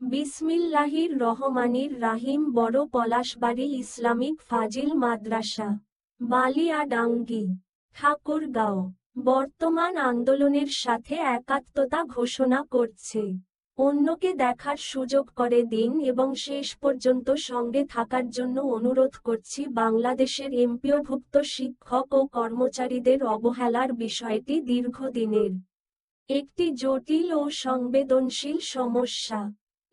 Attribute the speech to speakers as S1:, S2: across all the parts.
S1: বিসমিল্লাহির রহমানির রাহিম, বড় পলাশবাড়ি ইসলামিক ফাজিল মাদ্রাসা, বালিয়াডাঙ্গি, ঠাকুরগাঁও। বর্তমান আন্দোলনের সাথে একাত্মতা ঘোষণা করছে। অন্যকে দেখার সুযোগ করে দিন এবং শেষ পর্যন্ত সঙ্গে থাকার জন্য অনুরোধ করছি বাংলাদেশের এমপিওভুক্ত শিক্ষক ও কর্মচারীদের অবহেলার বিষয়টি দীর্ঘদিনের। একটি জটিল ও সংবেদনশীল সমস্যা।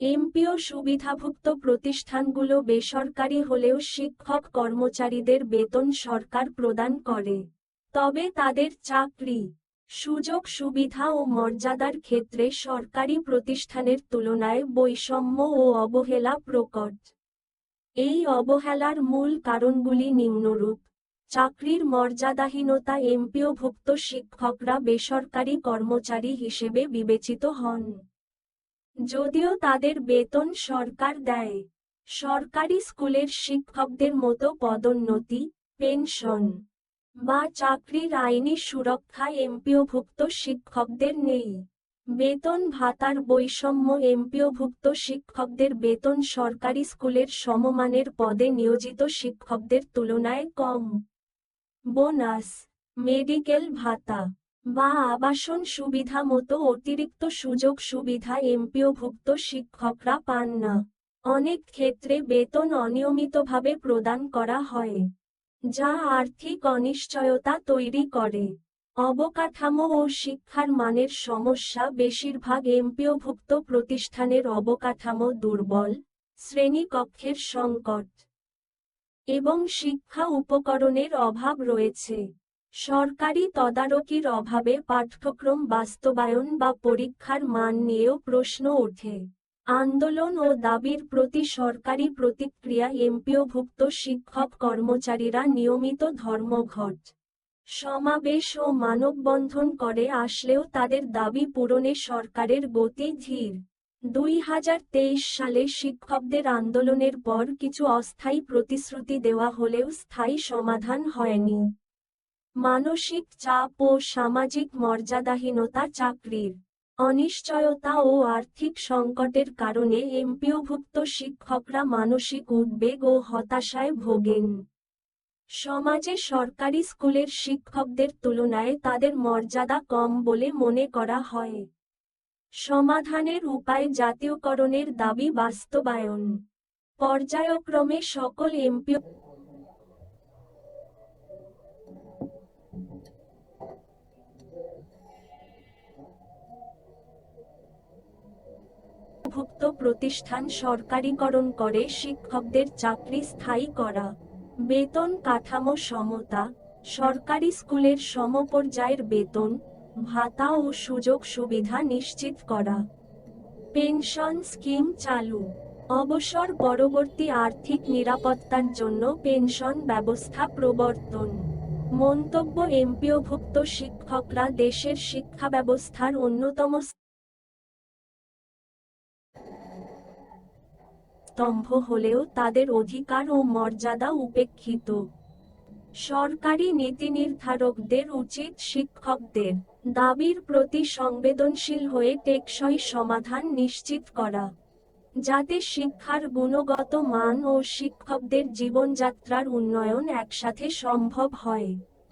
S1: এমপিও সুবিধাভুক্ত প্রতিষ্ঠানগুলো বেসরকারি হলেও শিক্ষক কর্মচারীদের বেতন সরকার প্রদান করে, তবে তাদের চাকরি, সুযোগ সুবিধা ও মর্যাদার ক্ষেত্রে সরকারি প্রতিষ্ঠানের তুলনায় বৈষম্য ও অবহেলা প্রকট। এই অবহেলার মূল কারণগুলি নিম্নরূপ। চাকরির মর্যাদাহীনতা এমপিওভুক্ত শিক্ষকরা বেসরকারি কর্মচারী হিসেবে বিবেচিত হন। যদিও তাদের বেতন সরকার দেয়। সরকারি স্কুলের শিক্ষকদের মতো পদোন্নতি, পেনশন বা চাকরির আইনি সুরক্ষা এমপিওভুক্ত শিক্ষকদের নেই। বেতন ভাতার বৈষম্য এমপিওভুক্ত শিক্ষকদের বেতন সরকারি স্কুলের সমমানের পদে নিয়োজিত শিক্ষকদের তুলনায় কম। বোনাস, মেডিকেল ভাতা বা আবাসন সুবিধা মতো অতিরিক্ত সুযোগ সুবিধা এমপিওভুক্ত শিক্ষকরা পান না। অনেক ক্ষেত্রে বেতন অনিয়মিতভাবে প্রদান করা হয়, যা আর্থিক অনিশ্চয়তা তৈরি করে। অবকাঠামো ও শিক্ষার মানের সমস্যা বেশিরভাগ এমপিওভুক্ত প্রতিষ্ঠানের অবকাঠামো দুর্বল, শ্রেণীকক্ষের সংকট এবং শিক্ষা উপকরণের অভাব রয়েছে। সরকারি তদারকির অভাবে পাঠ্যক্রম বাস্তবায়ন বা পরীক্ষার মান নিয়েও প্রশ্ন ওঠে। আন্দোলন ও দাবির প্রতি সরকারি প্রতিক্রিয়া এমপিওভুক্ত শিক্ষক কর্মচারীরা নিয়মিত ধর্মঘট, সমাবেশ ও মানববন্ধন করে আসলেও তাদের দাবি পূরণে সরকারের গতি ধীর। দুই হাজার তেইশ সালে শিক্ষকদের আন্দোলনের পর কিছু অস্থায়ী প্রতিশ্রুতি দেওয়া হলেও স্থায়ী সমাধান হয়নি। মানসিক চাপ ও সামাজিক মর্যাদাহীনতা চাকরির অনিশ্চয়তা ও আর্থিক সংকটের কারণে এমপিওভুক্ত শিক্ষকরা মানসিক উদ্বেগ ও হতাশায় ভোগেন। সমাজে সরকারি স্কুলের শিক্ষকদের তুলনায় তাদের মর্যাদা কম বলে মনে করা হয়। সমাধানের উপায় জাতীয়করণের দাবি বাস্তবায়ন। পর্যায়ক্রমে সকল এমপিও ভুক্ত প্রতিষ্ঠান সরকারিকরণ করে শিক্ষকদের চাকরি স্থায়ী করা। বেতন কাঠামো সমতা, সরকারি স্কুলের সমপর্যায়ের বেতন, ভাতা ও সুযোগ সুবিধা নিশ্চিত করা। পেনশন স্কিম চালু। অবসর পরবর্তী আর্থিক নিরাপত্তার জন্য পেনশন ব্যবস্থা প্রবর্তন। মন্তব্য এমপিওভুক্ত শিক্ষকরা দেশের শিক্ষা ব্যবস্থার অন্যতম স্তম্ভ হলেও তাদের অধিকার ও মর্যাদা উপেক্ষিত। সরকারি নীতি নির্ধারকদের উচিত শিক্ষকদের দাবির প্রতি সংবেদনশীল হয়ে টেকসই সমাধান নিশ্চিত করা, যাতে শিক্ষার গুণগত মান ও শিক্ষকদের জীবনযাত্রার উন্নয়ন একসাথে সম্ভব হয়।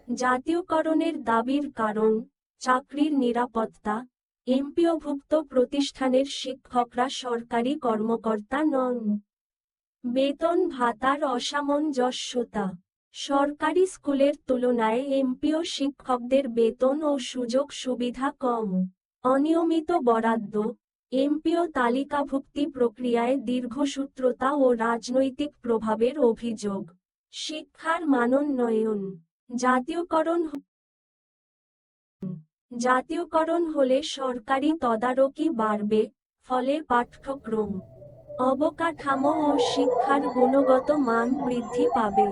S1: জাতীয়করণের দাবির কারণ, চাকরির নিরাপত্তা এমপিওভুক্ত প্রতিষ্ঠানের শিক্ষকরা সরকারি কর্মকর্তা নন। বেতন ভাতার অসামঞ্জস্যতা। সরকারি স্কুলের তুলনায় এমপিও শিক্ষকদের বেতন ও সুযোগ সুবিধা কম। অনিয়মিত বরাদ্দ। এমপিও তালিকাভুক্তি প্রক্রিয়ায় দীর্ঘসূত্রতা ও রাজনৈতিক প্রভাবের অভিযোগ। শিক্ষার মানোন্নয়ন। জাতীয়করণ জাতীয়করণ হলে সরকারি তদারকি বাড়বে, ফলে পাঠ্যক্রম, অবকাঠামো ও শিক্ষার গুণগত মান বৃদ্ধি পাবে।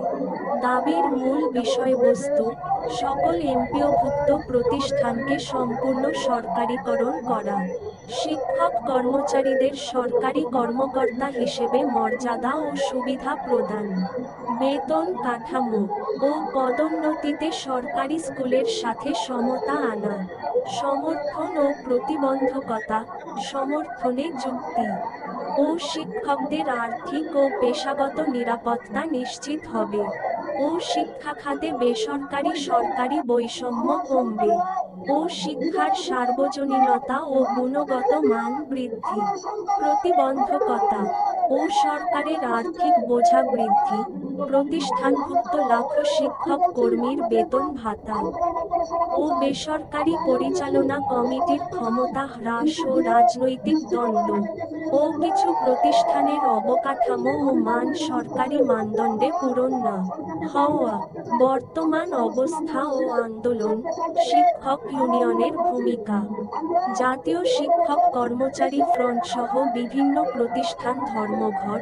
S1: দাবির মূল বিষয়বস্তু সকল এমপিওভুক্ত প্রতিষ্ঠানকে সম্পূর্ণ সরকারিকরণ করা। শিক্ষক কর্মচারীদের সরকারি কর্মকর্তা হিসেবে মর্যাদা ও সুবিধা প্রদান। বেতন কাঠামো ও পদোন্নতিতে সরকারি স্কুলের সাথে সমতা আনা। সমর্থন ও প্রতিবন্ধকতা সমর্থনে যুক্তি। ও শিক্ষকদের আর্থিক ও পেশাগত নিরাপত্তা নিশ্চিত হবে। ও শিক্ষা খাতে বেসরকারি সরকারি বৈষম্য কমবে। ও শিক্ষার সার্বজনীনতা ও গুণগত মান বৃদ্ধি। প্রতিবন্ধকতা। ও সরকারের আর্থিক বোঝা বৃদ্ধি। প্রতিষ্ঠানভুক্ত লাখো শিক্ষক কর্মীর বেতন ভাতা। ও বেসরকারি পরিচালনা কমিটির ক্ষমতা হ্রাস ও রাজনৈতিক দ্বন্দ্ব ও কিছু প্রতিষ্ঠানের অবকাঠামো ও মান সরকারি মানদণ্ডে পূরণ না। হওয়া, বর্তমান অবস্থা ও আন্দোলন শিক্ষক ইউনিয়নের ভূমিকা। জাতীয় শিক্ষক কর্মচারী ফ্রন্ট সহ বিভিন্ন প্রতিষ্ঠান ধর্মঘট,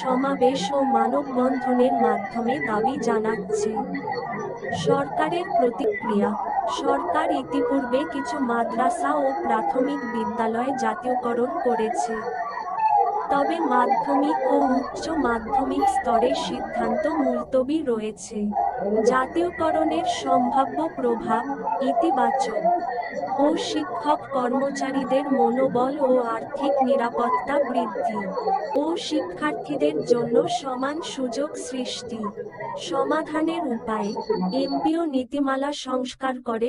S1: সমাবেশ ও মানববন্ধনের মাধ্যমে দাবি জানাচ্ছে। সরকারের প্রতিক্রিয়া, সরকার ইতিপূর্বে কিছু মাদ্রাসা ও প্রাথমিক বিদ্যালয় জাতীয়করণ করেছে। তবে মাধ্যমিক ও উচ্চ মাধ্যমিক স্তরে সিদ্ধান্ত মুলতবি রয়েছে। জাতীয়করণের সম্ভাব্য প্রভাব ইতিবাচক ও শিক্ষক কর্মচারীদের মনোবল ও আর্থিক নিরাপত্তা বৃদ্ধি ও শিক্ষার্থীদের জন্য সমান সুযোগ সৃষ্টি। সমাধানের উপায় এমপিও নীতিমালা সংস্কার করে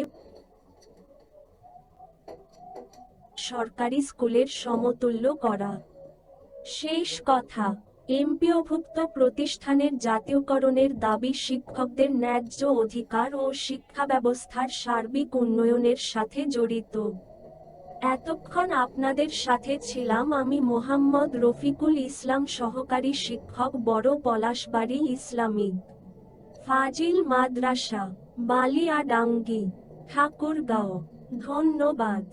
S1: সরকারি স্কুলের সমতুল্য করা। শেষ কথা, এমপিওভুক্ত প্রতিষ্ঠানের জাতীয়করণের দাবি শিক্ষকদের ন্যায্য অধিকার ও শিক্ষা ব্যবস্থার সার্বিক উন্নয়নের সাথে জড়িত। এতক্ষণ আপনাদের সাথে ছিলাম আমি মোহাম্মদ রফিকুল ইসলাম সহকারী শিক্ষক বড় পলাশবাড়ি ইসলামিক ফাজিল মাদ্রাসা, বালিয়াডাঙ্গি, ঠাকুরগাঁও। ধন্যবাদ।